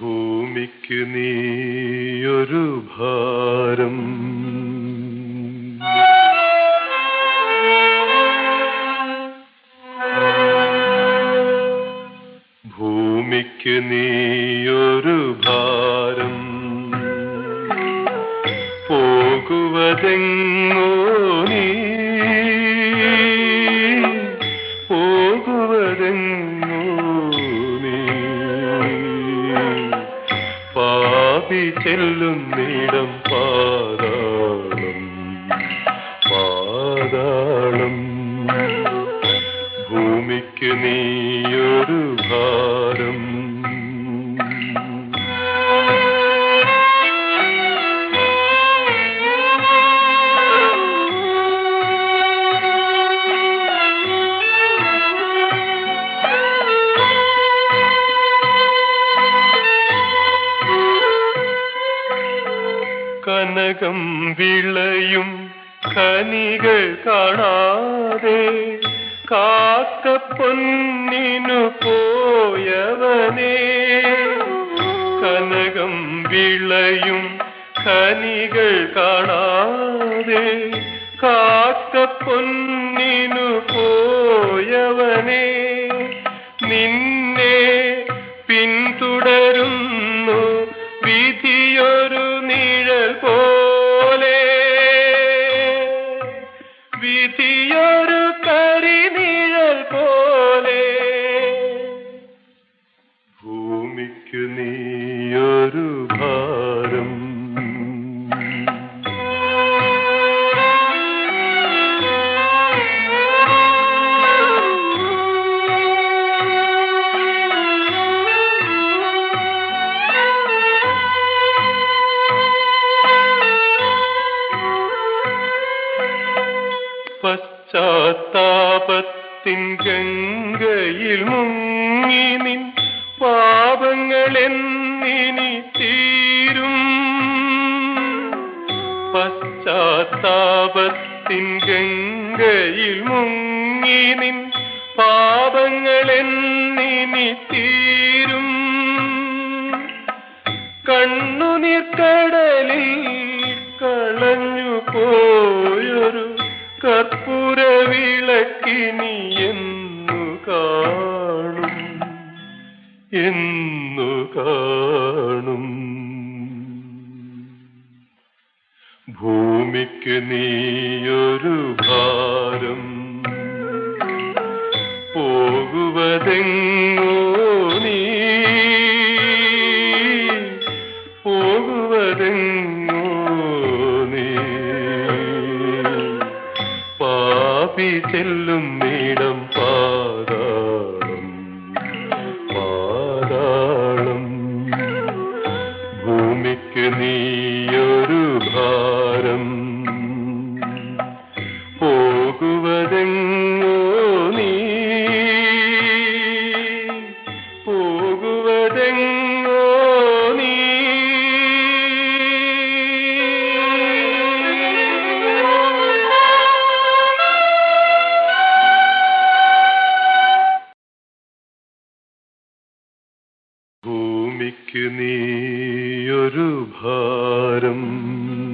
ഭൂമിക്ക് നീയൊരു ഭാരം. ഭൂമിക്ക് നീയൊരു ഭാരം. പോകുവതെങ്ങോ ചെല്ലുന്നിടം പാതാളം കനകം വിളയും കനികൾ കാണാതെ കാക്ക പൊന്നിനു പോയവനേ. കനകം വിളയും കനികൾ കാണാതെ കാക്ക പൊന്നിനു പോയവനേ. പശ്ചാത്താപത്തിൻ ഗംഗയിൽ മുങ്ങി നിൻ പാപങ്ങളെന്നിനി തീരും. പശ്ചാത്താപത്തിൻ ഗംഗയിൽ മുങ്ങി നിൻ പാപങ്ങളെന്നിനി തീരും. കണ്ണുനീർക്കടലിൽ കാണും. എന്നു കാണും. ഭൂമിക്ക് നീയൊരു ഭാരം. പോകുവതെങ്ങോ നീയൊരു ഭാരം പോകുവതെങ്ങോ നീ. പോകുവതെങ്ങോ നീ. ഭൂമിക്ക് നീ शुभारम्